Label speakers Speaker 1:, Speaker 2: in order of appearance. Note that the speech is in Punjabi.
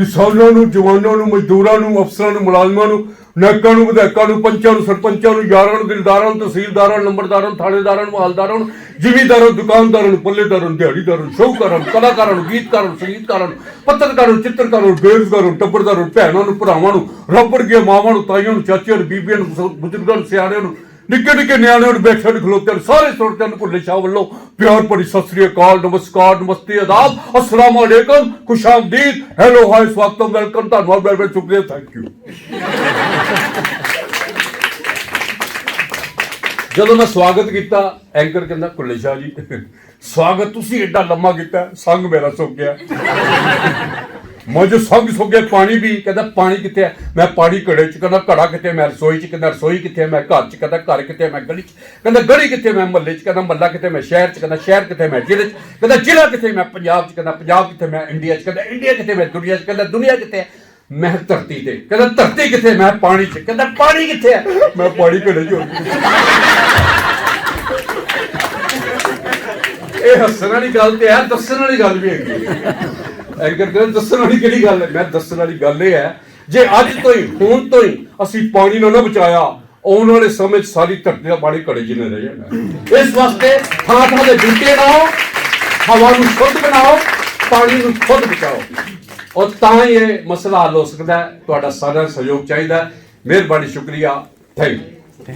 Speaker 1: ਕਿਸਾਨਾਂ ਨੂੰ, ਜਵਾਨਾਂ ਨੂੰ, ਮਜ਼ਦੂਰਾਂ ਨੂੰ, ਅਫਸਰਾਂ ਨੂੰ, ਮੁਲਾਜ਼ਮਾਂ ਨੂੰ ਨਾਇਕਾਂ ਨੂੰ, ਵਿਧਾਇਕਾਂ ਨੂੰ, ਪੰਚਾਂ ਨੂੰ, ਸਰਪੰਚਾਂ ਨੂੰ, ਯਾਰਾਂ ਨੂੰ, ਦਿਲਦਾਰਾਂ ਨੂੰ, ਤਹਿਸੀਲਦਾਰਾਂ ਨੂੰ ਨੰਬਰਦਾਰਾਂ ਨੂੰ, ਥਾਣੇਦਾਰਾਂ ਨੂੰ, ਮਾਲਦਾਰਾਂ ਨੂੰ, ਜ਼ਿਮੀਂਦਾਰਾਂ ਨੂੰ, ਦੁਕਾਨਦਾਰਾਂ ਨੂੰ, ਪੱਲੇਦਾਰਾਂ ਨੂੰ, ਦਿਹਾੜੀਦਾਰਾਂ ਨੂੰ ਸ਼ੌਕਰਾਂ ਨੂੰ, ਕਲਾਕਾਰਾਂ ਨੂੰ, ਗੀਤਕਾਰਾਂ ਨੂੰ, ਸੰਗੀਤਕਾਰਾਂ ਨੂੰ, ਪੱਤਰਕਾਰਾਂ ਨੂੰ, ਚਿੱਤਰਕਾਰਾਂ ਨੂੰ, ਬੇਰੁਜ਼ਗਾਰਾਂ ਨੂੰ, ਟੱਬਰਦਾਰਾਂ ਨੂੰ, ਭੈਣਾਂ ਨੂੰ, ਭਰਾਵਾਂ ਨੂੰ ਰੱਬੜ ਗਿਆ ਮਾਵਾਂ ਨੂੰ, ਤਾਈਆਂ ਨੂੰ, ਚਾਚਿਆਂ ਨੂੰ, ਬੀਬੀਆਂ ਨੂੰ, ਬਜ਼ੁਰਗਾਂ ਨੂੰ, ਸਿਆਣਿਆਂ ਨੂੰ ਨਿੱਕੇ ਨਿੱਕੇ ਨਿਆਣਿਆਂ ਨੂੰ ਬੈਠੇ ਨੂੰ ਖਲੋਤੇ ਨੂੰ, ਸਾਰੇ ਸਰੋਤਿਆਂ ਨੂੰ ਭੁੱਲੇ ਸ਼ਾਹ ਵੱਲੋਂ ਪਿਆਰ ਭਰੀ ਸਤਿ ਸ੍ਰੀ ਅਕਾਲ, ਨਮਸਕਾਰ, ਨਮਸਤੇ, ਆਦਾਬ, ਅਸਲਾਮ ਅਲੈਕਮ, ਖੁਸ਼ਾਮਦੀਦ, ਹੈਲੋ ਹਾਈ ਸਵਾਗਤਮ, ਵੈਲਕਮ, ਧੰਨਵਾਦ ਬਹੁਤ ਸ਼ੁਕਰੀਆ ਥੈਂਕ ਯੂ ਜਦੋਂ ਮੈਂ ਸਵਾਗਤ ਕੀਤਾ, ਐਂਕਰ ਕਹਿੰਦਾ ਕੁੱਲੇ ਸ਼ਾਹ ਜੀ, ਸਵਾਗਤ ਤੁਸੀਂ ਐਡਾ ਲੰਮਾ ਕੀਤਾ, ਸੰਗ ਮੇਰਾ ਸੁੱਕ ਗਿਆ। ਮੈਂ ਜੋ ਸੰਗ ਪਾਣੀ ਵੀ ਕਹਿੰਦਾ ਪਾਣੀ ਕਿੱਥੇ ਹੈ ਮੈਂ ਪਾਣੀ ਘੜੇ ਚ ਕਹਿੰਦਾ ਘੜਾ ਕਿੱਥੇ ਮੈਂ ਰਸੋਈ ਚ ਕਹਿੰਦਾ ਰਸੋਈ ਕਿੱਥੇ ਮੈਂ ਘਰ ਚ ਕਹਿੰਦਾ ਘਰ ਕਿੱਥੇ ਮੈਂ ਗਲੀ ਚ ਕਹਿੰਦਾ ਗਲੀ ਕਿੱਥੇ ਮੈਂ ਮਹੱਲੇ ਚ ਕਹਿੰਦਾ ਮਹੱਲਾ ਕਿੱਥੇ ਮੈਂ ਸ਼ਹਿਰ ਚ ਕਹਿੰਦਾ ਸ਼ਹਿਰ ਕਿੱਥੇ ਮੈਂ ਜ਼ਿਲ੍ਹੇ ਚ ਕਹਿੰਦਾ ਜ਼ਿਲ੍ਹਾ ਕਿੱਥੇ ਮੈਂ ਪੰਜਾਬ ਚ ਕਹਿੰਦਾ ਪੰਜਾਬ ਕਿੱਥੇ ਮੈਂ ਇੰਡੀਆ ਚ ਕਹਿੰਦਾ ਇੰਡੀਆ ਕਿੱਥੇ ਮੈਂ ਦੁਨੀਆ ਚ ਕਹਿੰਦਾ ਦੁਨੀਆ ਕਿੱਥੇ ਹੈ? ਮੈਂ ਧਰਤੀ ਤੇ ਕਹਿੰਦਾ ਧਰਤੀ ਕਿੱਥੇ ਮੈਂ ਪਾਣੀ ਚ ਕਹਿੰਦਾ ਪਾਣੀ ਕਿੱਥੇ ਹੈ ਮੈਂ ਪਾਣੀ ਘੜੇ ਚ ਹੋ ਇਹ ਹੱਸਣ ਵਾਲੀ ਗੱਲ ਤੇ ਹੈ ਦੱਸਣ ਵਾਲੀ ਗੱਲ ਵੀ ਹੈਗੀ ਐਂਕਰ ਕਹਿੰਦਾ ਦੱਸਣ ਵਾਲੀ ਕਿਹੜੀ ਗੱਲ ਹੈ? ਮੈਂ ਦੱਸਣ ਵਾਲੀ ਗੱਲ ਇਹ ਹੈ, ਜੇ ਅੱਜ ਤੋਂ ਹੀ, ਹੁਣ ਤੋਂ ਹੀ ਅਸੀਂ ਪਾਣੀ ਨੂੰ ਨਾ ਬਚਾਇਆ, ਆਉਣ ਵਾਲੇ ਸਮੇਂ 'ਚ ਸਾਰੀ ਧਰਤੀ ਦਾ ਪਾਣੀ ਘੜੇ ਜਿੰਨੇ ਰਹਿ ਜਾਣਾ। ਇਸ ਵਾਸਤੇ ਥਾਂ ਥਾਂ ਦੇ ਬੂਟੇ ਲਾਓ ਹਵਾ ਨੂੰ ਸ਼ੁੱਧ ਬਣਾਓ, ਪਾਣੀ ਨੂੰ ਖੁਦ ਬਚਾਓ। ਔਰ ਤਾਂ ਹੀ ਇਹ ਮਸਲਾ ਹੱਲ ਹੋ ਸਕਦਾ ਹੈ। ਤੁਹਾਡਾ ਸਾਰਾ ਸਹਿਯੋਗ ਚਾਹੀਦਾ ਮਿਹਰਬਾਨੀ, ਸ਼ੁਕਰੀਆ। Thank you